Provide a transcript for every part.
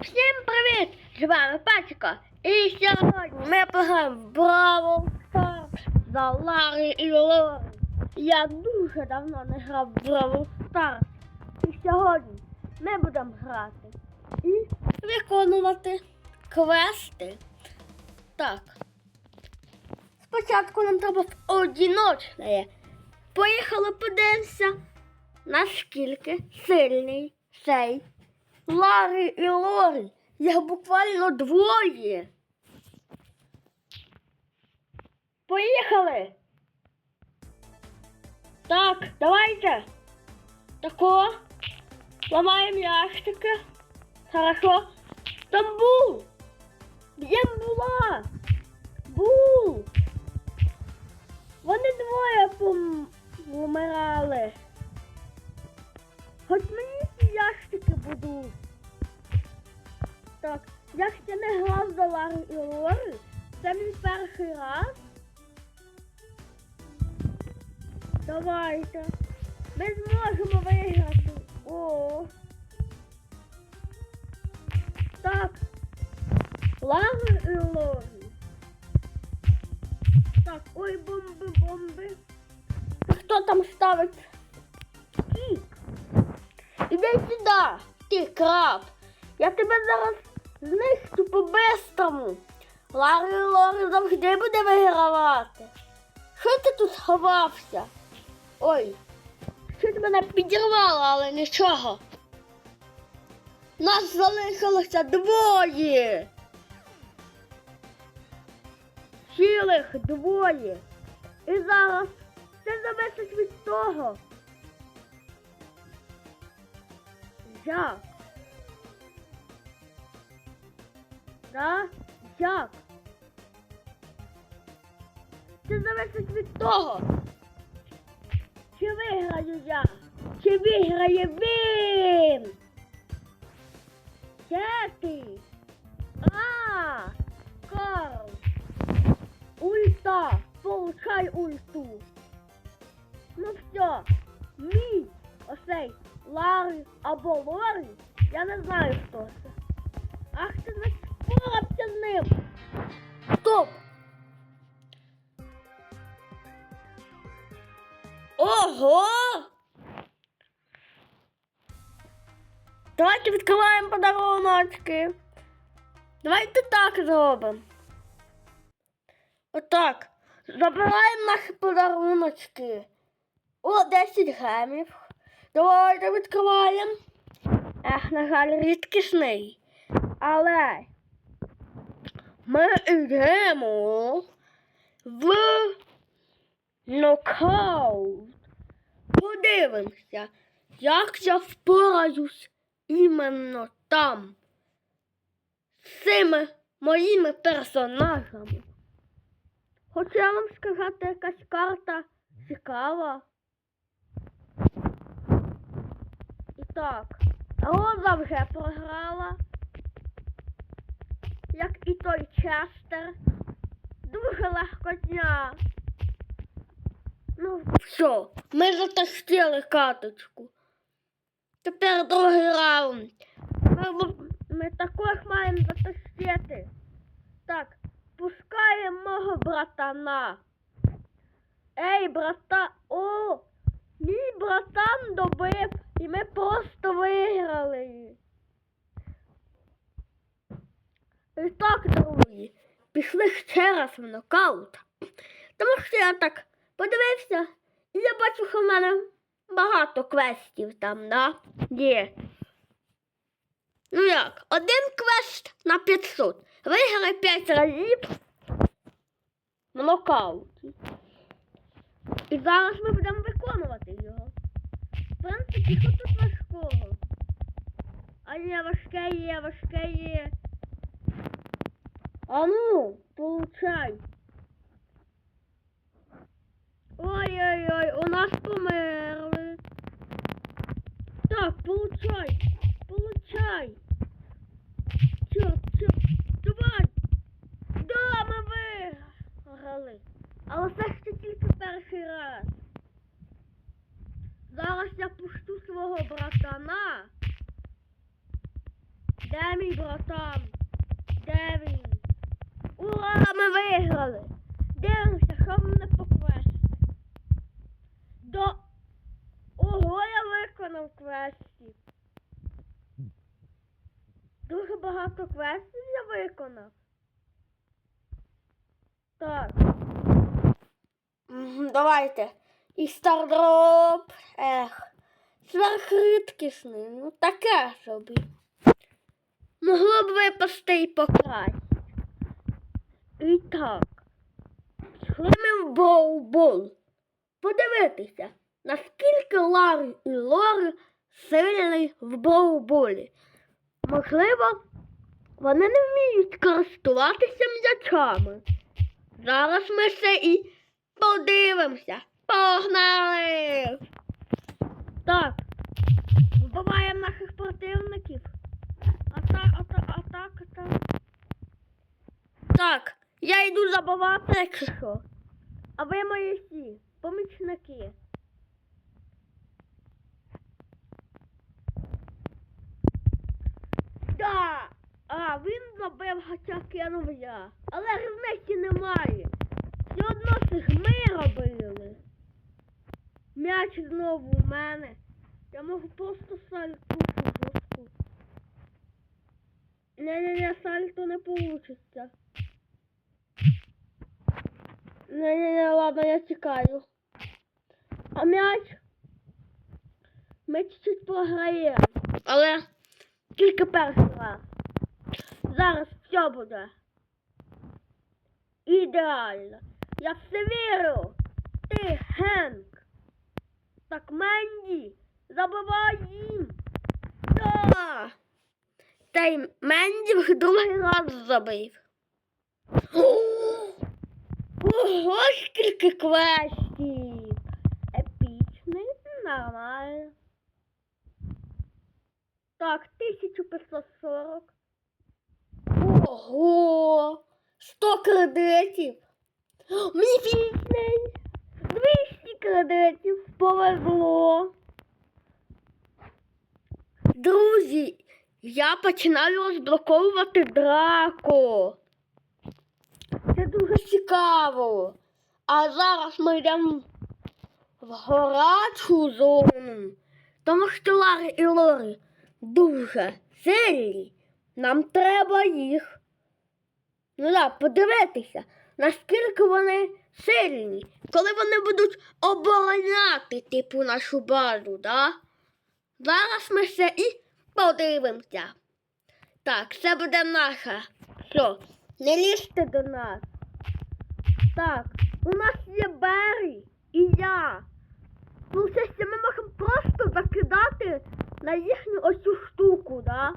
Всім привіт! З вами Патіка. І сьогодні ми пограємо в Браво Старс за Ларі і Лори. Я дуже давно не грав в Браво Старс. І сьогодні ми будемо грати і виконувати квести. Так. Спочатку нам треба в одіночне. Поїхали подивимося, наскільки сильний цей Ларі і Лорі. Їх буквально двоє. Поїхали. Так, давайте. Тако. Ламаємо ящики. Хорошо. Там був. Де була? Був. Вони двоє пом- помирали. Ящики. Так, я ще не грав за Ларі і Лори. Це мій перший раз. Давайте. Ми зможемо виграти. О. Так. Ларі і Лори. Так, ой, бомби, бомби. Хто там ставить? Кік. Іди сюди, ти краб. Я тебе зараз знищу по-бистрому. Ларі Лорі завжди буде вигравати. Що ти тут сховався? Ой, щось мене підірвало, але нічого. Нас залишилося двоє. Цілих двоє. І зараз це залежить від того. Як? Да? Як? Це залежить від того. Чи виграю я? Чи виграє він? Де ти? А, Карл. Ульта. Получай ульту. Ну все. Мій оцей Ларі або Лорі. Я не знаю хто це. Ах ти не спорався з ним. Стоп! Ого! Давайте відкриваємо подаруночки. Давайте так зробимо. Отак. Забираємо наші подаруночки. О, 10 гемів. Давайте відкриваємо. Ех, на жаль, рідкісний. Але ми йдемо в нокаут. Подивимося, як я впораюсь іменно там. З цими моїми персонажами. Хочу вам сказати, якась карта цікава. І так, Роза вже програла. Як і той Честер. Дуже легко дня. Ну, все, ми затащили каточку. Тепер другий раунд. Ми, ми також маємо затащити. Так, пускаємо мого братана. Ей, брата, о! Мій братан добив, і ми просто виграли. І так, друзі, пішли ще раз в нокаут. Тому що я так подивився, і я бачу, що в мене багато квестів там, да? Є. Ну як, один квест на 500. Виграй 5 разів в нокауті. І зараз ми будемо виконувати принципі, що тут важкого? А є важке є, важке є. А ну, получай. Ой-ой-ой, у нас померли. Так, получай, получай. Черт, черт, давай. Да, ми виграли. Але це ще тільки перший раз. Зараз я пущу свого братана. Де мій братан? Де він? Ура, ми виграли! Дивимося, що мене по квесту. До... Ого, я виконав квестів. Дуже багато квестів я виконав. Так. Давайте. І стардроп. Ех. Сверхрідкісний. Ну таке собі. Могло б випасти і покраще. І так. Ми в боубол. Подивитися, наскільки Ларі і Лори сильні в боуболі. Можливо, вони не вміють користуватися м'ячами. Зараз ми ще і подивимося. Погнали! Так, вбиваємо наших противників. Атак, атак, атак, атак. Так, я йду забивати, якщо що. А ви мої всі помічники. Да! А, він забив, хоча кинув я. Але різниці немає. Все одно цих ми робили. М'яч знову у мене. Я можу просто сальту жорстку. Не-не-не, сальто не получиться. Не-не-не, ладно, я тікаю. А м'яч? Ми чуть-чуть програємо. Але тільки перший раз. Зараз все буде. Ідеально. Я все вірю. Ти Генк. Так Менді, забивай їм. Да. Та й Менді вже другий раз забив. Ого, скільки квестів. Епічний, нормально. Так, 1540. Ого! 100 кредитів. Мені пісний. 200 кредитів. Повезло. Друзі, я починаю розблоковувати драку. Це дуже цікаво. А зараз ми йдемо в горячу зону. Тому що Ларі і Лори дуже сильні. Нам треба їх. Ну да, подивитися, наскільки вони сильні, коли вони будуть обороняти, типу, нашу базу, да? Зараз ми ще і подивимося. Так, це буде наша. Все, не лізьте до нас. Так, у нас є Беррі і я. Получається, ми можемо просто закидати на їхню ось цю штуку, да?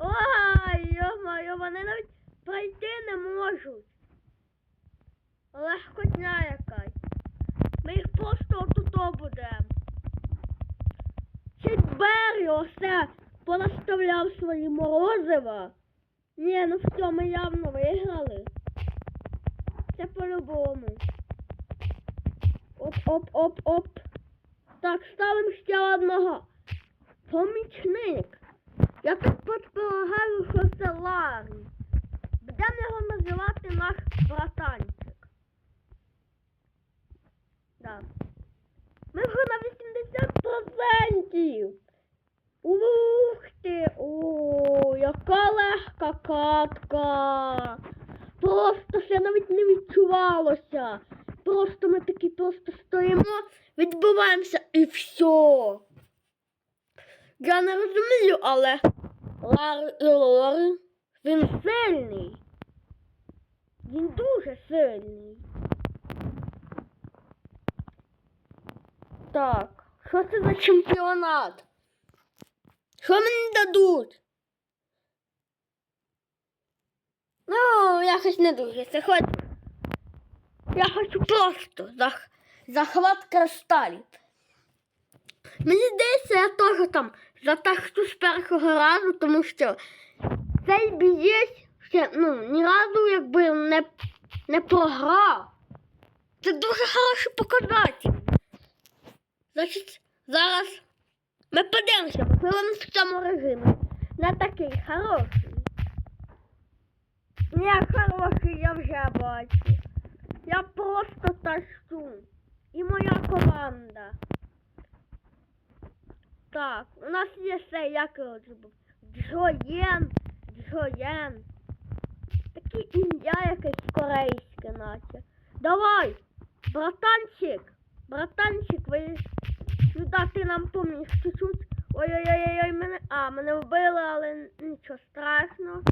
Ой, йо-моє, вони навіть пройти не можуть. Легкотня якась. Ми їх просто отуто будемо. Чуть Беррі осе понаставляв свої морозива. Ні, ну все, ми явно виграли. Це по-любому. Оп-оп-оп-оп. Так, ставимо ще одного. Помічник. Я так предполагаю, що це Ларі. Будемо його називати наш братанчик. Да. Ми вже на 80%. Ух ти! О, яка легка катка. Просто ще навіть не відчувалося. Просто ми такі просто стоїмо, відбиваємося і все. Я не розумію, але Лар і Лори, він сильний. Він дуже сильний. Так, що це за чемпіонат? Що мені дадуть? Ну, якось не дуже це хочу. Я хочу просто зах... захват кристалів. Мені здається, я теж там затащу з першого разу, тому що цей бієць ще ну, ні разу якби не, не програв. Це дуже хороший показатель. Значить, зараз Ми подивимося, можливо, в цьому режимі. Не такий хороший. Не хороший, я вже бачу. Я просто тащу. І моя команда. Так, у нас є ще як? Джоєн. Джоєн. Таке ім'я якесь корейське, наче. Давай, братанчик, братанчик, ви сюди ти нам поміг чуть-чуть. Ой-ой-ой, мене. А, мене вбили, але нічого страшного.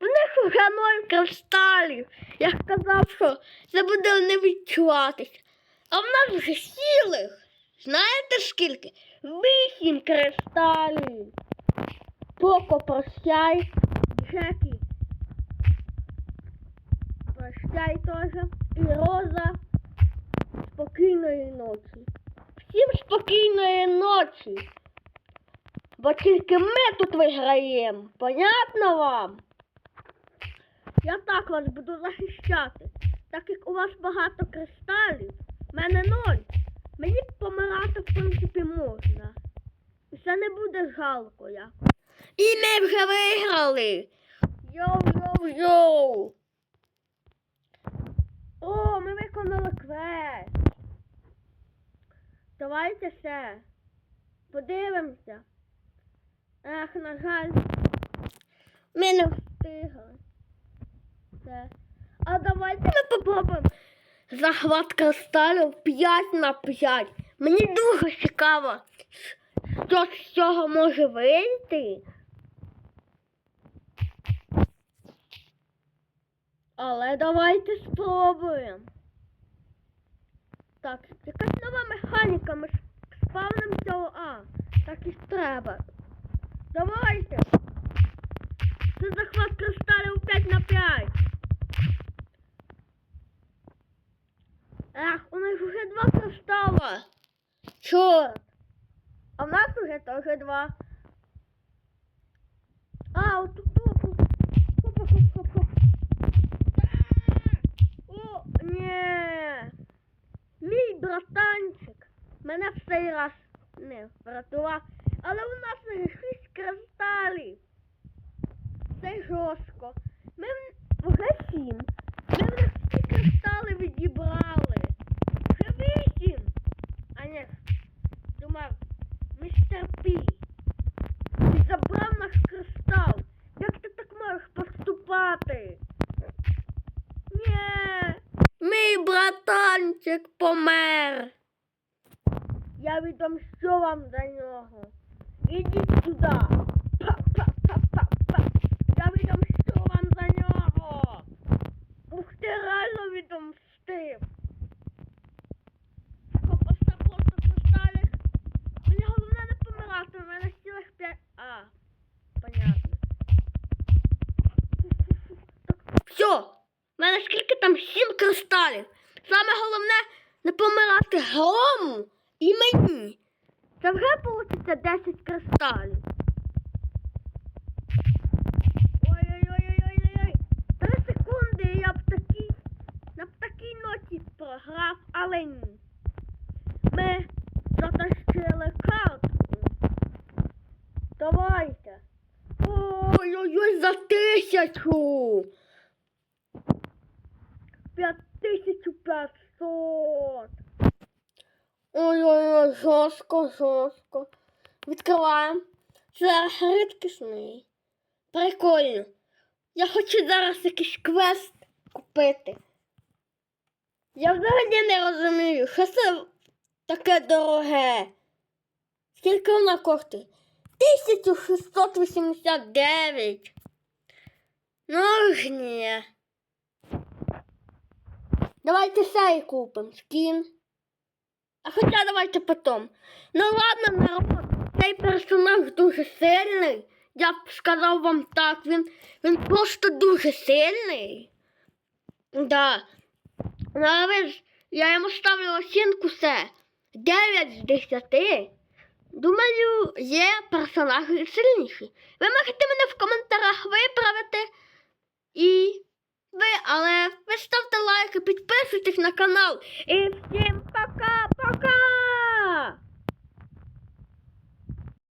В них вже ноль кристалів. Я ж казав, що це буде не відчуватися. А в нас вже сілих. Знаєте скільки? Вісім кристалів. Поко прощай. Джекі. Прощай теж. І Роза. Спокійної ночі. Всім спокійної ночі. Бо тільки ми тут виграємо. Понятно вам? Я так вас буду захищати. Так як у вас багато кристалів, в мене ноль. Мені помирати, в принципі, можна. І це не буде жалко якось. І ми вже виграли. Йоу-йоу-йоу. Ми виконали квест. Давайте ще. Подивимося. Ех, на жаль. Ми не встигли. Все. А давайте ми попробуємо захват кристалів 5 на 5. Мені дуже цікаво, що з цього може вийти. Але давайте спробуємо. Так, якась нова механіка, ми ж спавнимося у А. Так і треба. Давайте. Це захват кристалів 5 на 5. Ах, у нас вже два кристала. Чорт. А в нас уже теж два. А, от братанчик мене в цей раз не врятував. Але у нас шість кристалів. Це жорстко. Ми в- вже сім. Ми вже всі кристали відібрали. Вже вісім. А ні, думав, містер Пі. Ти забрав наш кристал. Як ти так можеш поступати? Ні. Мій братанчик помер. Я відомщу вам за нього. Ідіть сюди. Па-па-па-па-па. Я відомщу вам за нього. Ух ти, реально відомстив. Кристалік. Мені головне не помирати, у мене цілих п'ять. А, понятно. Все, в мене скільки там сім кристалів. Саме головне не помирати грому і мені. Це вже вийде 10 кристалів. Ой-ой-ой-ой-ой-ой. Три секунди я б такій, на такій ноті програв, але ні. Ми затащили картку. Давайте. Ой-ой-ой, за тисячу. П'ять тисячу п'ятсот. Ой-ой-ой, жорстко, жорстко. Відкриваємо. Це рідкісний. Прикольно. Я хочу зараз якийсь квест купити. Я взагалі не розумію, що це таке дороге. Скільки вона коштує? 1689. Ну ж ні. Давайте сей купимо скін. А хоча давайте потом. Ну ладно, народ, цей персонаж дуже сильний. Я б сказав вам так, він, він просто дуже сильний. Да. Ну, але ж, я йому ставлю оцінку все. 9 з 10. Думаю, є персонажі сильніші. Ви можете мене в коментарях виправити. І ви, але ви ставте лайки, підписуйтесь на канал. І всім